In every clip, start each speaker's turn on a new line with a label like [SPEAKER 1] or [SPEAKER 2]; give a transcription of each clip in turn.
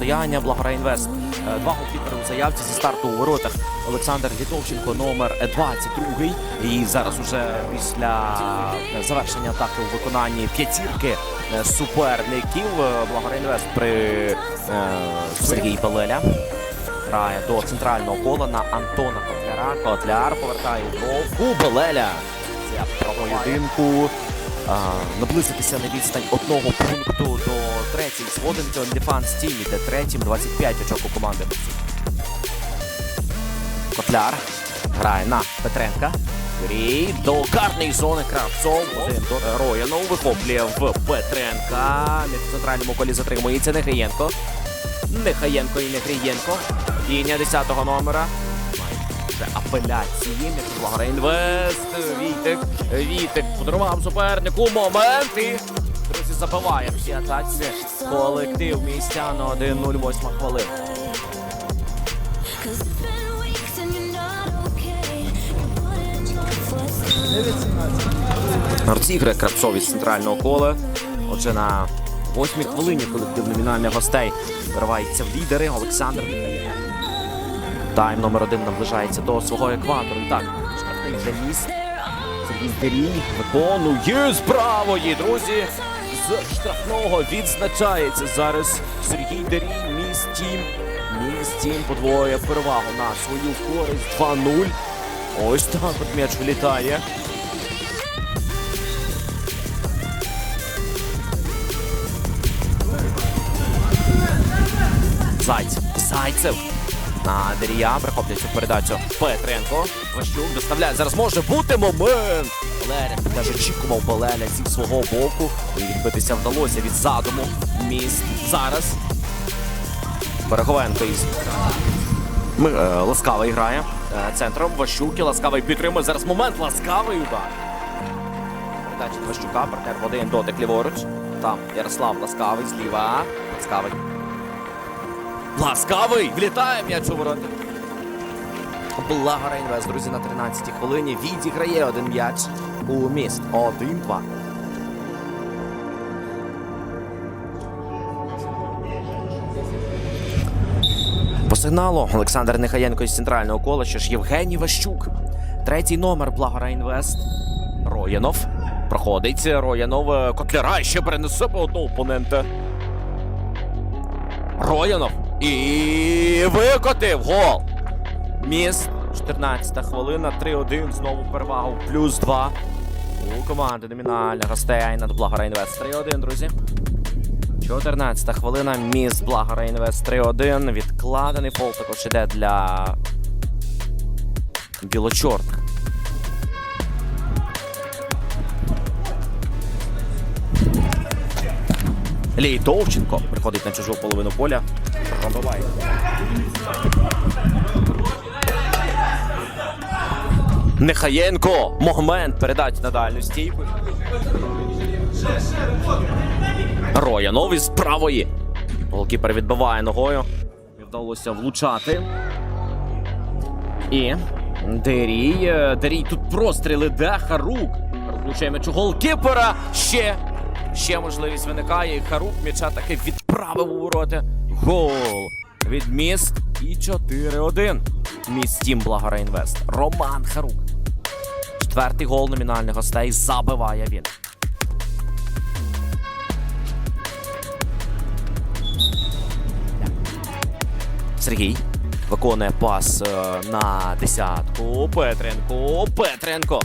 [SPEAKER 1] протистояння Благора Інвест. Е, Два голкіпери у заявці зі старту у воротах. Олександр Літовченко, номер 22. І зараз уже після е, завершення атаки у виконанні п'ятірки е, суперників е, при Сергій Белеля. Грає до центрального кола на Антона Котляра. Котляр повертає бровку. Белеля. Це про поєдинку. Наблизитися на відстань одного пункту до третій сходинки Дефанс Тімі, де третім 25 очок у команди. Котляр грає на Петренка. Юрій до карної зони Кравцов. Один до Роянов вихоплює в Петренка. В центральному колі затримується Нехаєнко. Нехаєнко і Нехрієнко. Діння 10-го номера. Вже апеляції Благора Інвест. Вітик. Вітик подарував супернику. Момент. І, друзі, забиває всі атаці. Колектив містяно 1-0, 8 хвилин. Розіграє Кравцов із центрального кола. Отже, на восьмій хвилині колектив номінальних гостей виривається в лідери Олександр Михайлєв. Тайм номер один наближається до свого екватору. Так, штрафний міст. Сергій Дерій виконує з правої, друзі. З штрафного відзначається зараз Сергій Дерій. Міст Тім. Міст Тім подвоює перевагу на свою користь 2-0. Ось так от м'яч вилітає. Зайцев. Зайцев. На Дерія прихоплює цю передачу. Петренко. Ващук доставляє. Зараз може бути момент. Валерія теж очікував Балеля зі свого боку. І відбитися вдалося від задуму. Міст. Зараз. Береговенко із. Ми, е, ласкавий грає. Е, центром Ващук і ласкавий підтримує. Зараз момент. Ласкавий удар. Передача Ващука. Партнер в один дотик ліворуч. Там Ярослав Ласкавий зліва. Ласкавий. Ласкавий! Влітає м'яч у ворота. Благо Рейнвест, друзі, на 13-й хвилині відіграє один м'яч у міст. 1-2. По сигналу Олександр Нехаєнко із центрального кола, що ж Євгеній Ващук. Третій номер Благо Інвест. Роянов. Проходить Роянов. е, Котляра ще перенесе по одного опонента. Роянов. І викотив гол. Міст. 14 хвилина, 3-1. Знову перевагу. Плюс 2. У команди номінальних гостей над Благора Інвест. 3-1, друзі. 14 хвилина. Міст Благора Інвест 3-1. Відкладений фол також іде для білочорних. Лій Довченко приходить на чужу половину поля. Пробиває. Нехаєнко. Момент передать на дальню стійку. Роянов із правої. Голкіпер відбиває ногою. Вдалося влучати. І Дерій. е, Дерій тут простріли де Харук. Влучає м'яч у голкіпера. Ще. Ще можливість виникає. І Харук м'яча таки відправив у ворота. Гол від міст. І 4-1. Міст Тім Благора Інвест. Роман Харук. Четвертий гол номінальних гостей забиває він. Сергій виконує пас е, на десятку. Петренко. Петренко.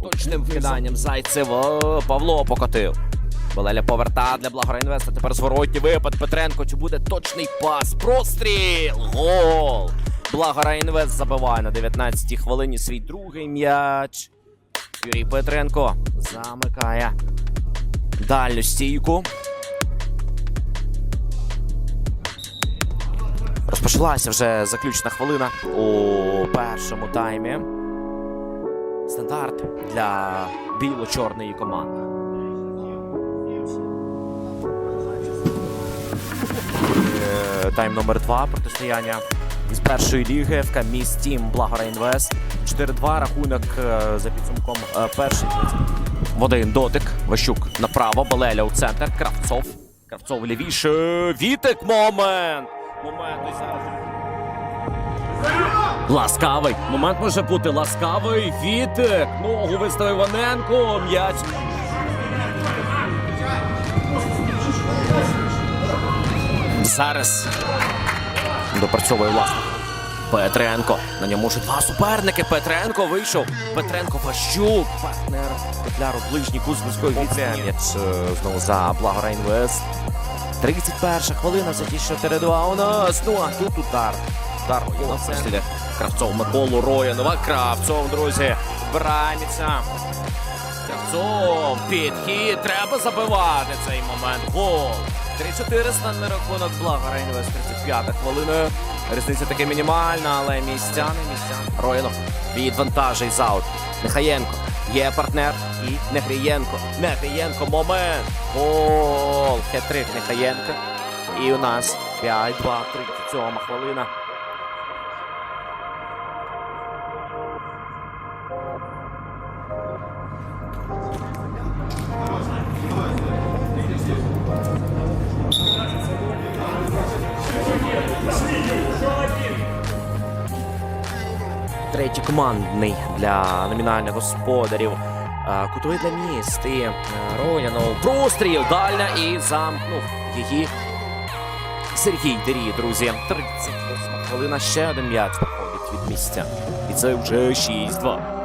[SPEAKER 1] Точним вкиданням Зайцев. Е, Павло покотив. Балеля поверта для Благоринвеста. Тепер зворотній випад. Петренко. Чи буде точний пас? Простріл! Гол! Благора Інвест забиває на 19-й хвилині свій другий м'яч. Юрій Петренко замикає дальню стійку. Розпочалася вже заключна хвилина у першому таймі. Стандарт для біло-чорної команди. Тайм номер 2 протистояння із першої ліги ФК Містім Благорайнвест. 4-2 рахунок е, за підсумком е, першої. В один дотик. Ващук направо, Балеля у центр. Кравцов. Кравцов лівіше. Вітик. Момент. Момент. І зараз. Ласкавий. Момент може бути ласкавий. Вітик. Ногу виставив Іваненко. М'яч. Зараз допрацьовує власне. Петренко. На ньому вже два суперники. Петренко вийшов. Петренко Ващук. Партнер Петляр у ближній кут з близької відстані. Е, знову за Благо Інвест. 31 хвилина, все ті 4-2 у нас. Ну а тут удар. Удар на центрі. Кравцов Миколу Роянова. Кравцов, друзі. Браніться. Кравцов. Підхід. Треба забивати цей момент. Гол. 3-4 стане рахунок Благо Рейнвес 35 хвилина. Різниця таки мінімальна, але містяни, містяни. Роянов відвантажить заут. Нехаєнко. Є партнер і Негрієнко. Негрієнко, Момент. Гол. хетрик Нехаєнко. І у нас 5-2, 37 хвилина. Третій командний для номінальних господарів. Е, Кутовий для міст і е, Роянов. Простріл дальня і замкнув її. Сергій Дері, друзі. 38 хвилина. Ще один м'яч проходить від місця. І це вже 6-2.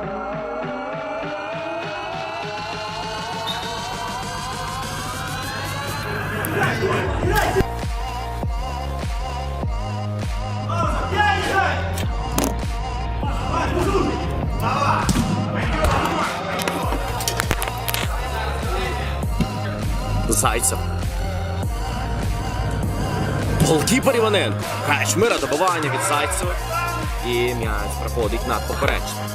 [SPEAKER 1] Зайцев. Голкіпер Іваненко. Качмира добивання від Зайцева. І м'яч проходить над поперечним.